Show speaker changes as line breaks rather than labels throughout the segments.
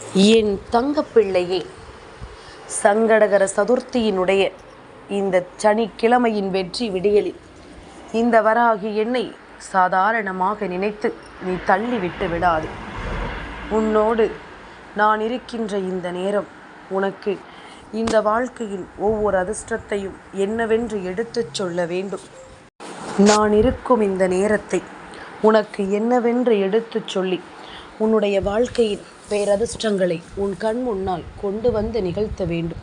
என் தங்கப்பிள்ளையே சங்கடகர சதுர்த்தியினுடைய இந்த சனிக்கிழமையின் வெற்றி விடியலில் இந்த வராகி என்னை சாதாரணமாக நினைத்து நீ தள்ளிவிட்டு விடாது. உன்னோடு நான் இருக்கின்ற இந்த நேரம் உனக்கு இந்த வாழ்க்கையின் ஒவ்வொரு அதிர்ஷ்டத்தையும் என்னவென்று எடுத்துச் சொல்ல வேண்டும். நான் இருக்கும் இந்த நேரத்தை உனக்கு என்னவென்று எடுத்துச் சொல்லி உன்னுடைய வாழ்க்கையின் பேரதிர்ஷ்டங்களை உன் கண் முன்னால் கொண்டு வந்து நிகழ்த்த வேண்டும்.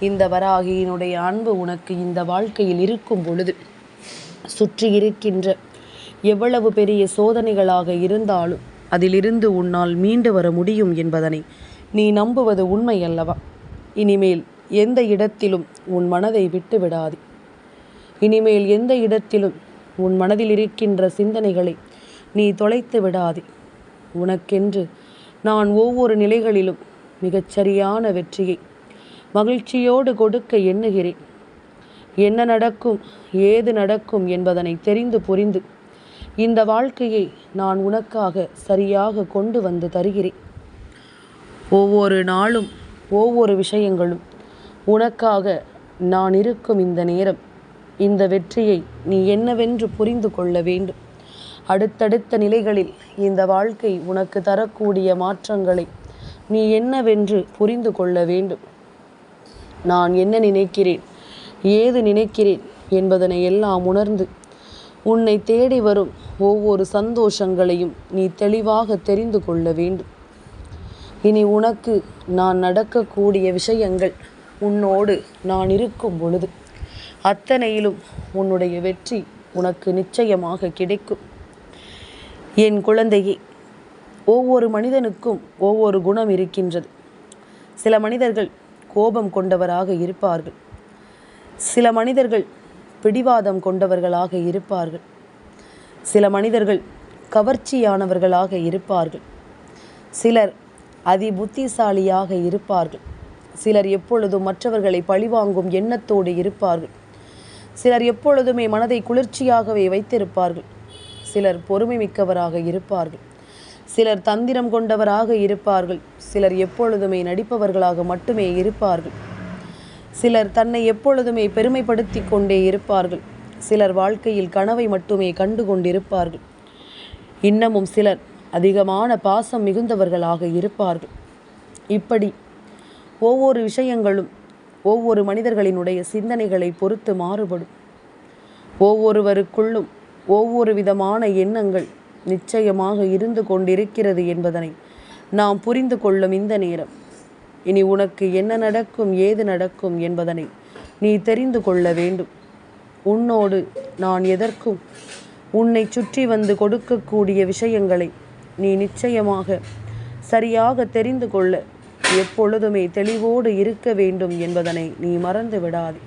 இந்த வராகியினுடைய அன்பு உனக்கு இந்த வாழ்க்கையில் இருக்கும் பொழுது சுற்றி இருக்கின்ற எவ்வளவு பெரிய சோதனைகளாக இருந்தாலும் அதிலிருந்து உன்னால் மீண்டு வர முடியும் என்பதனை நீ நம்புவது உண்மை அல்லவா? இனிமேல் எந்த இடத்திலும் உன் மனதை விட்டு விடாதே. இனிமேல் எந்த இடத்திலும் உன் மனதில் இருக்கின்ற சிந்தனைகளை நீ தொலைத்து விடாதே. உனக்கென்று நான் ஒவ்வொரு நிலைகளிலும் மிகச்சரியான வெற்றியை மகிழ்ச்சியோடு கொடுக்க எண்ணுகிறேன். என்ன நடக்கும் ஏது நடக்கும் என்பதனை தெரிந்து புரிந்து இந்த வாழ்க்கையை நான் உனக்காக சரியாக கொண்டு வந்து தருகிறேன். ஒவ்வொரு நாளும் ஒவ்வொரு விஷயங்களும் உனக்காக நான் இருக்கும் இந்த நேரம் இந்த வெற்றியை நீ என்னவென்று புரிந்து கொள்ள வேண்டும். அடுத்தடுத்த நிலைகளில் இந்த வாழ்க்கை உனக்கு தரக்கூடிய மாற்றங்களை நீ என்னவென்று புரிந்து கொள்ள வேண்டும். நான் என்ன நினைக்கிறேன்? ஏது நினைக்கிறேன் என்பதனை எல்லாம் உணர்ந்து உன்னை தேடி வரும் ஒவ்வொரு சந்தோஷங்களையும் நீ தெளிவாக தெரிந்து கொள்ள வேண்டும். இனி உனக்கு நான் நடக்கக்கூடிய விஷயங்கள் உன்னோடு நான் இருக்கும் பொழுது அத்தனையிலும் உன்னுடைய வெற்றி உனக்கு நிச்சயமாக கிடைக்கும். என் குழந்தையே ஒவ்வொரு மனிதனுக்கும் ஒவ்வொரு குணம் இருக்கின்றது. சில மனிதர்கள் கோபம் கொண்டவராக இருப்பார்கள். சில மனிதர்கள் பிடிவாதம் கொண்டவர்களாக இருப்பார்கள். சில மனிதர்கள் கவர்ச்சியானவர்களாக இருப்பார்கள். சிலர் அதி புத்திசாலியாக இருப்பார்கள். சிலர் எப்பொழுதும் மற்றவர்களை பழிவாங்கும் எண்ணத்தோடு இருப்பார்கள். சிலர் எப்பொழுதுமே மனதை குளிர்ச்சியாகவே வைத்திருப்பார்கள். சிலர் பொறுமை மிக்கவராக இருப்பார்கள். சிலர் தந்திரம் கொண்டவராக இருப்பார்கள். சிலர் எப்பொழுதுமே நடிப்பவர்களாக மட்டுமே இருப்பார்கள். சிலர் தன்னை எப்பொழுதுமே பெருமைப்படுத்தி கொண்டே இருப்பார்கள். சிலர் வாழ்க்கையில் கனவை மட்டுமே கண்டு கொண்டிருப்பார்கள். இன்னமும் சிலர் அதிகமான பாசம் மிகுந்தவர்களாக இருப்பார்கள். இப்படி ஒவ்வொரு விஷயங்களும் ஒவ்வொரு மனிதர்களினுடைய சிந்தனைகளை பொறுத்து மாறுபடும். ஒவ்வொருவருக்குள்ளும் ஒவ்வொரு விதமான எண்ணங்கள் நிச்சயமாக இருந்து கொண்டிருக்கிறது என்பதனை நாம் புரிந்து கொள்ளும் இந்த நேரம். இனி உனக்கு என்ன நடக்கும் ஏது நடக்கும் என்பதனை நீ தெரிந்து கொள்ள வேண்டும். உன்னோடு நான் எதற்கும் உன்னை சுற்றி வந்து கொடுக்கக்கூடிய விஷயங்களை நீ நிச்சயமாக சரியாக தெரிந்து கொள்ள எப்பொழுதுமே தெளிவோடு இருக்க வேண்டும் என்பதனை நீ மறந்து விடாதே.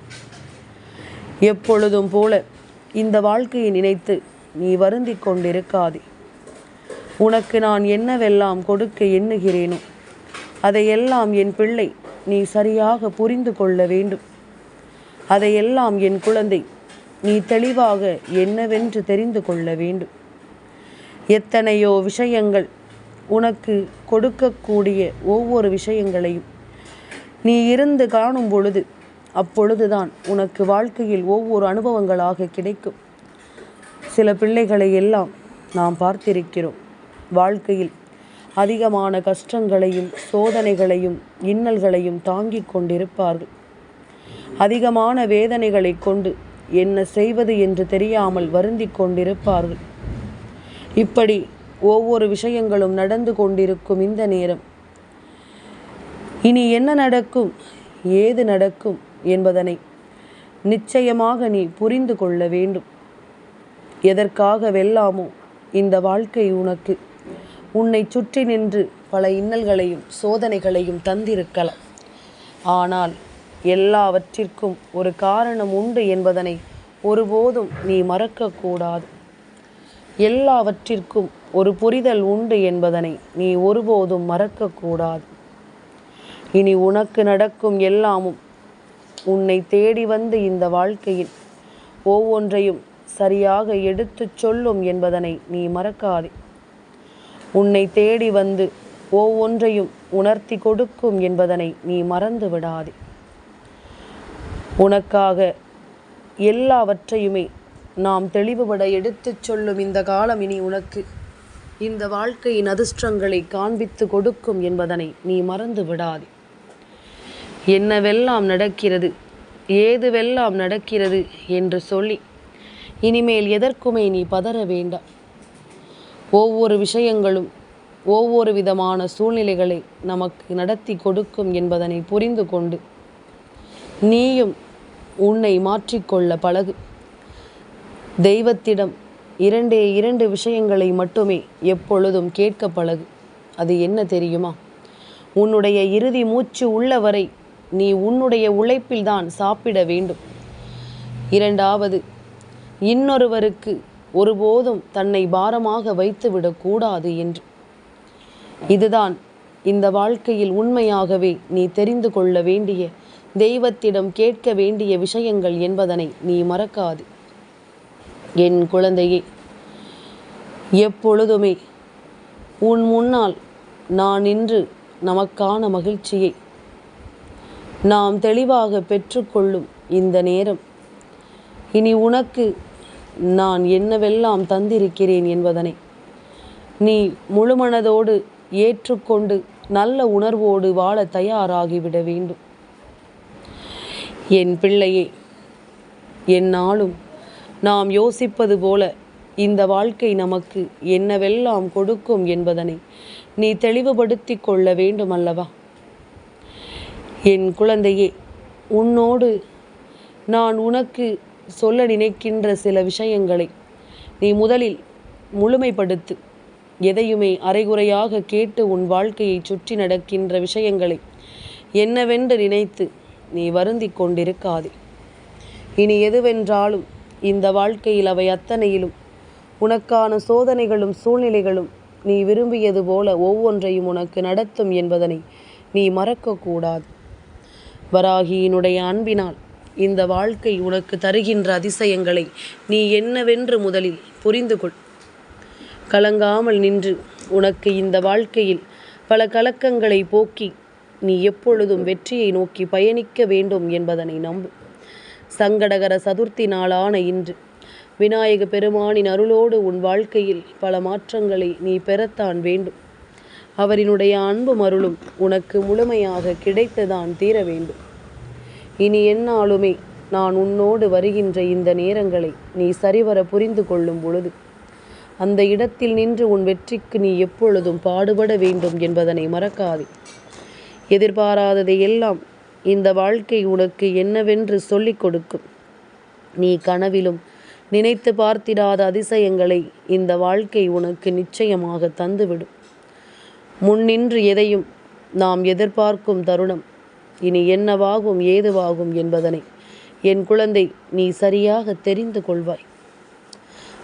எப்பொழுதும் போல இந்த வாழ்க்கையை நினைத்து நீ வருந்தி கொண்டிருக்காதே. உனக்கு நான் என்னவெல்லாம் கொடுக்க எண்ணுகிறேனோ அதையெல்லாம் என் பிள்ளை நீ சரியாக புரிந்து கொள்ள வேண்டும். அதையெல்லாம் என் குழந்தை நீ தெளிவாக என்னவென்று தெரிந்து கொள்ள வேண்டும். எத்தனையோ விஷயங்கள் உனக்கு கொடுக்கக்கூடிய ஒவ்வொரு விஷயங்களையும் நீ இருந்து காணும் பொழுது அப்பொழுதுதான் உனக்கு வாழ்க்கையில் ஒவ்வொரு அனுபவங்களாக கிடைக்கும். சில பிள்ளைகளை எல்லாம் நாம் பார்த்திருக்கிறோம். வாழ்க்கையில் அதிகமான கஷ்டங்களையும் சோதனைகளையும் இன்னல்களையும் தாங்கிக் கொண்டிருப்பார்கள். அதிகமான வேதனைகளை கொண்டு என்ன செய்வது என்று தெரியாமல் வருந்திக் கொண்டிருப்பார்கள். இப்படி ஒவ்வொரு விஷயங்களும் நடந்து கொண்டிருக்கும் இந்த நேரம். இனி என்ன நடக்கும்? ஏது நடக்கும்? என்பதனை நிச்சயமாக நீ புரிந்து கொள்ள வேண்டும். எதற்காக வெல்லாமோ இந்த வாழ்க்கை உனக்கு உன்னை சுற்றி நின்று பல இன்னல்களையும் சோதனைகளையும் தந்திருக்கலாம். ஆனால் எல்லாவற்றிற்கும் ஒரு காரணம் உண்டு என்பதனை ஒருபோதும் நீ மறக்கக்கூடாது. எல்லாவற்றிற்கும் ஒரு புரிதல் உண்டு என்பதனை நீ ஒருபோதும் மறக்கக்கூடாது. இனி உனக்கு நடக்கும் எல்லாமும் உன்னை தேடி வந்து இந்த வாழ்க்கையில் ஒவ்வொன்றையும் சரியாக எடுத்துச் சொல்லும் என்பதனை நீ மறக்காதே. உன்னை தேடி வந்து ஒவ்வொன்றையும் உணர்த்தி கொடுக்கும் என்பதனை நீ மறந்து விடாதே. உனக்காக எல்லாவற்றையுமே நாம் தெளிவுபட எடுத்துச் சொல்லும் இந்த காலம் இனி உனக்கு. இந்த வாழ்க்கையின் அதிர்ஷ்டங்களை காண்பித்து கொடுக்கும் என்பதனை நீ மறந்து விடாதே. என்னவெல்லாம் நடக்கிறது? ஏதுவெல்லாம் நடக்கிறது? என்று சொல்லி இனிமேல் எதற்குமே நீ பதற வேண்டாம். ஒவ்வொரு விஷயங்களும் ஒவ்வொரு விதமான சூழ்நிலைகளை நமக்கு நடத்தி கொடுக்கும் என்பதனை புரிந்து கொண்டு நீயும் உன்னை மாற்றிக்கொள்ள பழகு. தெய்வத்திடம் இரண்டே இரண்டு விஷயங்களை மட்டுமே எப்பொழுதும் கேட்க பழகு. அது என்ன தெரியுமா? உன்னுடைய இறுதி மூச்சு உள்ளவரை நீ உன்னுடைய உழைப்பில்தான் சாப்பிட வேண்டும். இரண்டாவது இன்னொருவருக்கு ஒருபோதும் தன்னை பாரமாக வைத்துவிடக்கூடாது என்று. இதுதான் இந்த வாழ்க்கையில் உண்மையாகவே நீ தெரிந்து கொள்ள வேண்டிய தெய்வத்திடம் கேட்க வேண்டிய விஷயங்கள் என்பதனை நீ மறக்காது. என் குழந்தையே எப்பொழுதுமே உன் முன்னால் நான் நின்று நமக்கான மகிழ்ச்சியை நாம் தெளிவாக பெற்றுக்கொள்ளும் இந்த நேரம். இனி உனக்கு நான் என்னவெல்லாம் தந்திருக்கிறேன் என்பதனை. நீ முழுமனதோடு ஏற்றுக்கொண்டு நல்ல உணர்வோடு வாழ தயாராகிவிட வேண்டும். என் பிள்ளையே என்னாலும் நாம் யோசிப்பது போல இந்த வாழ்க்கை நமக்கு என்னவெல்லாம் கொடுக்கும் என்பதனை நீ தெளிவுபடுத்தி கொள்ள வேண்டும் அல்லவா என் குழந்தையே உன்னோடு நான் உனக்கு சொல்ல நினைக்கின்ற சில விஷயங்களை நீ முதலில் முழுமைப்படுத்து. எதையுமே அரைகுறையாக கேட்டு உன் வாழ்க்கையை சுற்றி நடக்கின்ற விஷயங்களை என்னவென்று நினைத்து நீ வருந்தி கொண்டிருக்காதே. இனி எதுவென்றாலும் இந்த வாழ்க்கையில் அவை அத்தனையிலும் உனக்கான சோதனைகளும் சூழ்நிலைகளும் நீ விரும்பியது போல ஒவ்வொன்றையும் உனக்கு நடத்தும் என்பதனை நீ மறக்கக்கூடாது. வராகியினுடைய அன்பினால் இந்த வாழ்க்கை உனக்கு தருகின்ற அதிசயங்களை நீ என்னவென்று முதலில் புரிந்து கொள் கலங்காமல் நின்று உனக்கு இந்த வாழ்க்கையில் பல கலக்கங்களை போக்கி நீ எப்பொழுதும் வெற்றியை நோக்கி பயணிக்க வேண்டும் என்பதனை நம்பு. சங்கடகர சதுர்த்தி நாளான இன்று விநாயக பெருமானின் அருளோடு உன் வாழ்க்கையில் பல மாற்றங்களை நீ பெறத்தான் வேண்டும். அவரினுடைய அன்பும் அருளும் உனக்கு முழுமையாக கிடைத்துதான் தீர வேண்டும். இனி என்னாலுமே நான் உன்னோடு வருகின்ற இந்த நேரங்களை நீ சரிவர புரிந்து கொள்ளும் பொழுது அந்த இடத்தில் நின்று உன் வெற்றிக்கு நீ எப்பொழுதும் பாடுபட வேண்டும் என்பதனை மறக்காதே. எதிர்பாராததை எல்லாம் இந்த வாழ்க்கை உனக்கு என்னவென்று சொல்லிக் கொடுக்கும். நீ கனவிலும் நினைத்து பார்த்திடாத அதிசயங்களை இந்த வாழ்க்கை உனக்கு நிச்சயமாக தந்துவிடும். முன்னின்று எதையும் நாம் எதிர்பார்க்கும் தருணம். இனி என்னவாகும் ஏதுவாகும் என்பதனை என் குழந்தை நீ சரியாக தெரிந்து கொள்வாய்.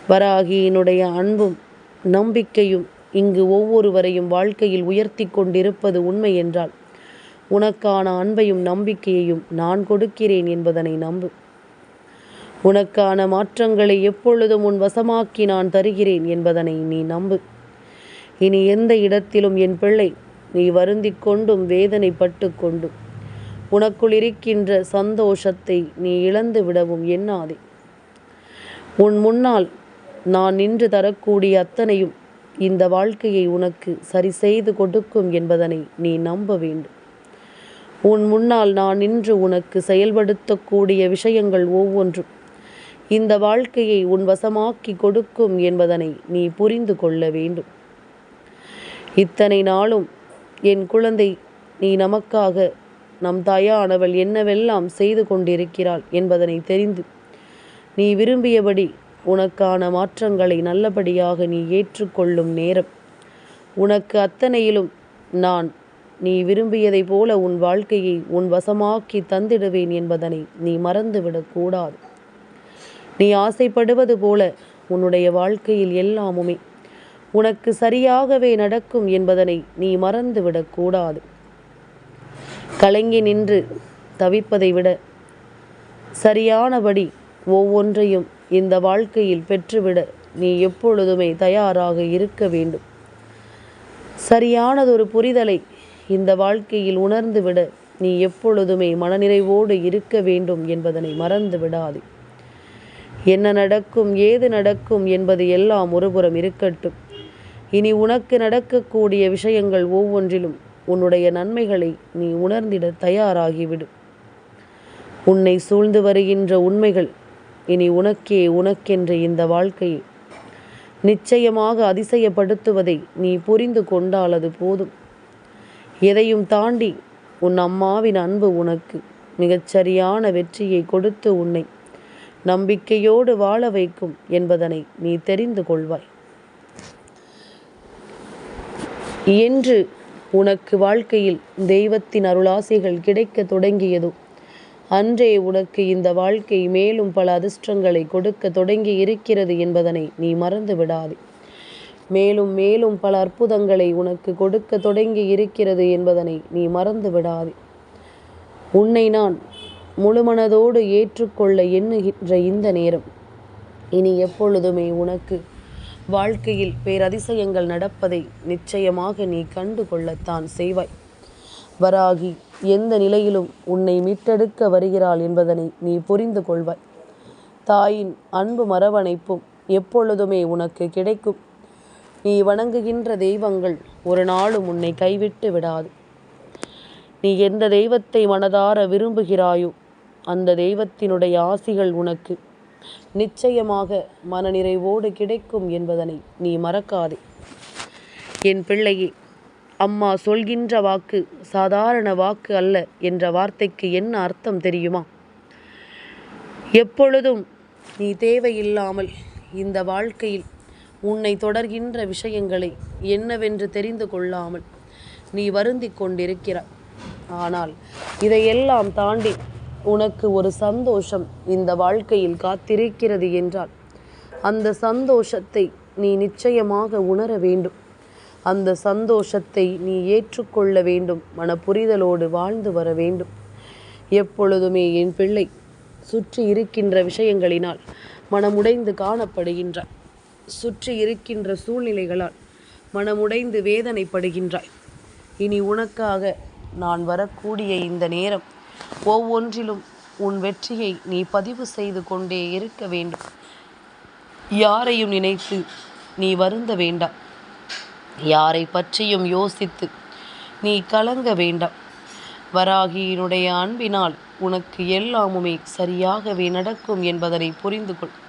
வராகியினுடைய அன்பும் நம்பிக்கையும் இங்கு ஒவ்வொருவரையும் வாழ்க்கையில் உயர்த்தி கொண்டிருப்பது உண்மை என்றால் உனக்கான அன்பையும் நம்பிக்கையையும் நான் கொடுக்கிறேன் என்பதனை நம்பு. உனக்கான மாற்றங்களை எப்பொழுதும் உன் வசமாக்கி நான் தருகிறேன் என்பதனை நீ நம்பு. இனி எந்த இடத்திலும் என் பிள்ளை நீ வருந்திக் கொண்டும் வேதனைப்பட்டு கொண்டும். உனக்குள் இருக்கின்ற சந்தோஷத்தை நீ இழந்து விடவும் எண்ணாதே. உன் முன்னால் நான் நின்று தரக்கூடிய அத்தனையும் இந்த வாழ்க்கையை உனக்கு சரி செய்து கொடுக்கும் என்பதனை நீ நம்ப வேண்டும். உன் முன்னால் நான் நின்று உனக்கு செயல்படுத்தக்கூடிய விஷயங்கள் ஒவ்வொன்றும் இந்த வாழ்க்கையை உன் வசமாக்கி கொடுக்கும் என்பதனை நீ புரிந்து கொள்ள வேண்டும். இத்தனை நாளும் என் குழந்தை நீ நமக்காக நம் தாயானவள் என்னவெல்லாம் செய்து கொண்டிருக்கிறாள் என்பதனை தெரிந்து நீ விரும்பியபடி உனக்கான மாற்றங்களை நல்லபடியாக நீ ஏற்றுக்கொள்ளும் நேரம். உனக்கு அத்தனையிலும் நான் நீ விரும்பியதைப் போல உன் வாழ்க்கையை உன் வசமாக்கி தந்திடுவேன் என்பதனை நீ மறந்துவிடக்கூடாது நீ ஆசைப்படுவது போல உன்னுடைய வாழ்க்கையில் எல்லாமுமே உனக்கு சரியாகவே நடக்கும் என்பதனை நீ மறந்துவிடக்கூடாது கலங்கி நின்று தவிப்பதை விட சரியானபடி ஒவ்வொன்றையும் இந்த வாழ்க்கையில் பெற்றுவிட நீ எப்பொழுதுமே தயாராக இருக்க வேண்டும். சரியானதொரு புரிதலை இந்த வாழ்க்கையில் உணர்ந்துவிட நீ எப்பொழுதுமே மனநிறைவோடு இருக்க வேண்டும் என்பதனை மறந்து விடாது என்ன நடக்கும் ஏது நடக்கும் என்பது எல்லாம் ஒருபுறம் இருக்கட்டும். இனி உனக்கு நடக்கக்கூடிய விஷயங்கள் ஒவ்வொன்றிலும் உன்னுடைய நன்மைகளை நீ உணர்ந்திட தயாராகிவிடு. உன்னை சூழ்ந்து வருகின்ற உண்மைகள் இனி உனக்கே உனக்கென்ற இந்த வாழ்க்கையை நிச்சயமாக அதிசயப்படுத்துவதை நீ புரிந்து கொண்டால் அது போதும். எதையும் தாண்டி உன் அம்மாவின் அன்பு உனக்கு மிகச்சரியான வெற்றியை கொடுத்து உன்னை நம்பிக்கையோடு வாழ வைக்கும் என்பதனை நீ தெரிந்து கொள்வாய். என்று உனக்கு வாழ்க்கையில் தெய்வத்தின் அருளாசைகள் கிடைக்க தொடங்கியதோ. அன்றே உனக்கு இந்த வாழ்க்கை மேலும் பல அதிர்ஷ்டங்களை கொடுக்க தொடங்கி இருக்கிறது என்பதனை நீ மறந்து விடாதே மேலும் மேலும் பல அற்புதங்களை உனக்கு கொடுக்க தொடங்கி இருக்கிறது என்பதனை நீ மறந்து விடாதே உன்னை நான் முழுமனதோடு ஏற்றுக்கொள்ள எண்ணுகின்ற இந்த நேரம் இனி எப்பொழுதுமே உனக்கு வாழ்க்கையில் பேரதிசயங்கள் நடப்பதை நிச்சயமாக நீ கண்டு கொள்ளத்தான் செய்வாய். வராகி எந்த நிலையிலும் உன்னை மீட்டெடுக்க வருகிறாள் என்பதனை நீ புரிந்து கொள்வாய். தாயின் அன்பு மரவணைப்பும் எப்பொழுதுமே உனக்கு கிடைக்கும். நீ வணங்குகின்ற தெய்வங்கள் ஒரு நாளும் உன்னை கைவிட்டு விடாது. நீ எந்த தெய்வத்தை மனதார விரும்புகிறாயோ அந்த தெய்வத்தினுடைய ஆசிகள் உனக்கு நிச்சயமாக மனநிறைவோடு கிடைக்கும் என்பதனை நீ மறக்காதே. என் பிள்ளையே அம்மா சொல்கின்ற வாக்கு சாதாரண வாக்கு அல்ல என்ற வார்த்தைக்கு என்ன அர்த்தம் தெரியுமா? எப்பொழுதும் நீ தேவையில்லாமல் இந்த வாழ்க்கையில் உன்னை தொடர்கின்ற விஷயங்களை என்னவென்று தெரிந்து கொள்ளாமல் நீ வருந்தி கொண்டிருக்கிறாய். ஆனால் இதையெல்லாம் தாண்டி உனக்கு ஒரு சந்தோஷம் இந்த வாழ்க்கையில் காத்திருக்கிறது என்றால் அந்த சந்தோஷத்தை நீ நிச்சயமாக உணர வேண்டும். அந்த சந்தோஷத்தை நீ ஏற்றுக்கொள்ள வேண்டும். மனப்புரிதலோடு வாழ்ந்து வர வேண்டும். எப்பொழுதுமே என் பிள்ளை சுற்றி இருக்கின்ற விஷயங்களினால் மனமுடைந்து காணப்படுகின்றாய். சுற்றி இருக்கின்ற சூழ்நிலைகளால் மனமுடைந்து வேதனைப்படுகின்றாய். இனி உனக்காக நான் வரக்கூடிய இந்த நேரம் ஒவ்வொன்றிலும் உன் வெற்றியை நீ பதிவு செய்து கொண்டே இருக்க வேண்டும். யாரையும் நினைத்து நீ வருந்த வேண்டாம். யாரை பற்றியும் யோசித்து நீ கலங்க வேண்டாம். வராகியினுடைய அன்பினால் உனக்கு எல்லாமுமே சரியாகவே நடக்கும் என்பதனை புரிந்து கொள்.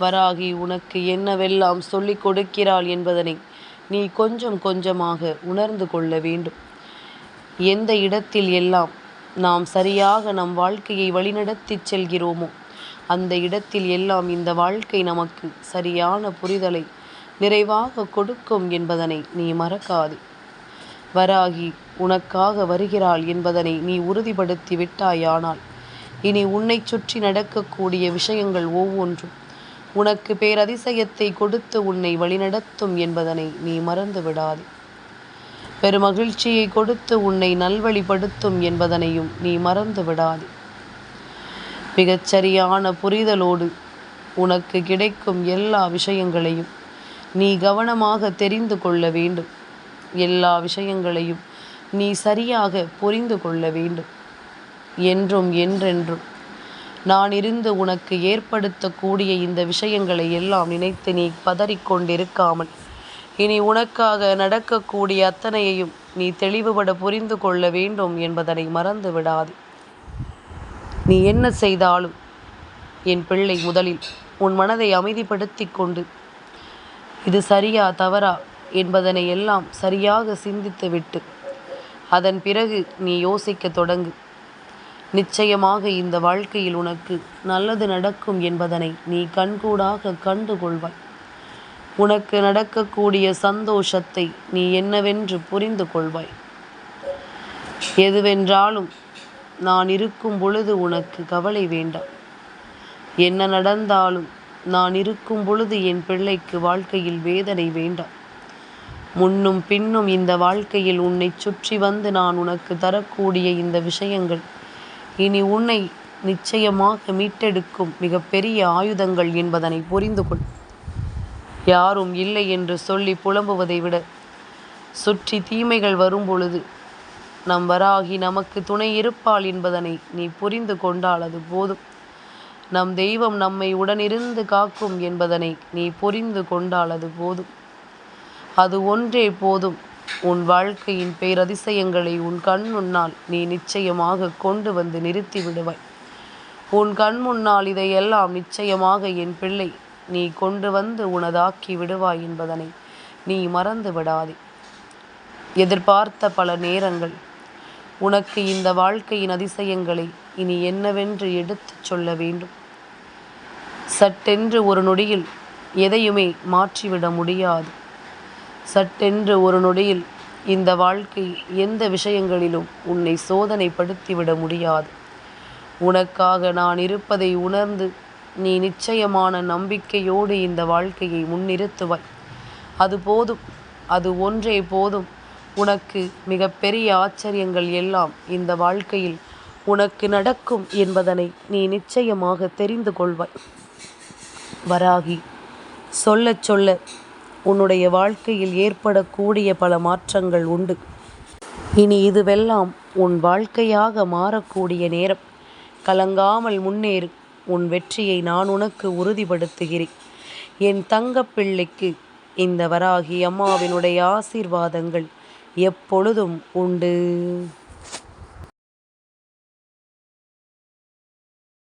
வராகி உனக்கு என்னவெல்லாம் சொல்லிக் கொடுக்கிறாள் என்பதனை நீ கொஞ்சம் கொஞ்சமாக உணர்ந்து கொள்ள வேண்டும். எந்த இடத்தில் எல்லாம் நாம் சரியாக நம் வாழ்க்கையை வழிநடத்தி செல்கிறோமோ? அந்த இடத்தில் எல்லாம் இந்த வாழ்க்கை நமக்கு சரியான புரிதலை நிறைவாக கொடுக்கும் என்பதனை நீ மறக்காது. வராகி உனக்காக வருகிறாள் என்பதனை நீ உறுதிப்படுத்தி விட்டாயானால் இனி உன்னை சுற்றி நடக்கக்கூடிய விஷயங்கள் ஒவ்வொன்றும் உனக்கு பேரதிசயத்தை கொடுத்து உன்னை வழிநடத்தும் என்பதனை நீ மறந்து விடாதே பெருமகிழ்ச்சியை கொடுத்து உன்னை நல்வழிப்படுத்தும் என்பதனையும் நீ மறந்து விடாது. மிகச்சரியான புரிதலோடு உனக்கு கிடைக்கும் எல்லா விஷயங்களையும் நீ கவனமாக தெரிந்து கொள்ள வேண்டும். எல்லா விஷயங்களையும் நீ சரியாக புரிந்து கொள்ள வேண்டும். என்றும் என்றென்றும் நான் இருந்து உனக்கு ஏற்படுத்தக்கூடிய இந்த விஷயங்களை எல்லாம் நினைத்து நீ பதறிக்கொண்டிருக்காமல் இனி உனக்காக நடக்கக்கூடிய அத்தனையையும் நீ தெளிவுபட புரிந்து கொள்ள வேண்டும் என்பதனை மறந்து விடாது. நீ என்ன செய்தாலும் என் பிள்ளை முதலில் உன் மனதை அமைதிப்படுத்தி கொண்டு இது சரியா தவறா? என்பதனை எல்லாம் சரியாக சிந்தித்து விட்டு அதன் பிறகு நீ யோசிக்க தொடங்கு. நிச்சயமாக இந்த வாழ்க்கையில் உனக்கு நல்லது நடக்கும் என்பதனை நீ கண்கூடாக கண்டு கொள்வாய் உனக்கு நடக்கக்கூடிய சந்தோஷத்தை நீ என்னவென்று புரிந்து கொள்வாய். எதுவென்றாலும் நான் இருக்கும் பொழுது உனக்கு கவலை வேண்டாம். என்ன நடந்தாலும் நான் இருக்கும் பொழுது என் பிள்ளைக்கு வாழ்க்கையில் வேதனை வேண்டாம். முன்னும் பின்னும் இந்த வாழ்க்கையில் உன்னை சுற்றி வந்து நான் உனக்கு தரக்கூடிய இந்த விஷயங்கள் இனி உன்னை நிச்சயமாக மீட்டெடுக்கும் மிகப்பெரிய ஆயுதங்கள் என்பதனை புரிந்து கொள். யாரும் இல்லை என்று சொல்லி புலம்புவதை விட சுற்றி தீமைகள் வரும் பொழுது நம் வராகி நமக்கு துணை இருப்பாள் என்பதனை நீ புரிந்து கொண்டால் அது போதும். நம் தெய்வம் நம்மை உடனிருந்து காக்கும் என்பதனை நீ புரிந்து கொண்டால் அது போதும். அது ஒன்றே போதும். உன் வாழ்க்கையின் பேரதிசயங்களை உன் கண் முன்னால் நீ நிச்சயமாக கொண்டு வந்து நிறுத்தி விடுவாய். உன் கண் முன்னால் இதையெல்லாம் நிச்சயமாக என் பிள்ளை நீ கொண்டு வந்து உனதாக்கி விடுவாய் என்பதனை நீ மறந்து விடாதே. எதிர்பார்த்த பல நேரங்கள் உனக்கு இந்த வாழ்க்கையின் அதிசயங்களை இனி என்னவென்று எடுத்துச் சொல்ல வேண்டும். சட்டென்று ஒரு நொடியில் எதையுமே மாற்றிவிட முடியாது. சட்டென்று ஒரு நொடியில் இந்த வாழ்க்கை எந்த விஷயங்களிலும் உன்னை சோதனைப்படுத்திவிட முடியாது. உனக்காக நான் இருப்பதை உணர்ந்து நீ நிச்சயமான நம்பிக்கையோடு இந்த வாழ்க்கையை முன்னிறுத்துவாய். அது போதும் அது ஒன்றே போதும். உனக்கு மிகப்பெரிய ஆச்சரியங்கள் எல்லாம் இந்த வாழ்க்கையில் உனக்கு நடக்கும் என்பதனை நீ நிச்சயமாக தெரிந்து கொள்வாய். வராகி சொல்லச் சொல்ல உன்னுடைய வாழ்க்கையில் ஏற்படக்கூடிய பல மாற்றங்கள் உண்டு. இனி இதுவெல்லாம் உன் வாழ்க்கையாக மாறக்கூடிய நேரம். கலங்காமல் முன்னேறு. உன் வெற்றியை நான் உனக்கு உறுதிப்படுத்துகிறேன். என் தங்கப்பிள்ளைக்கு இந்த வராகி அம்மாவினுடைய ஆசீர்வாதங்கள் எப்பொழுதும் உண்டு.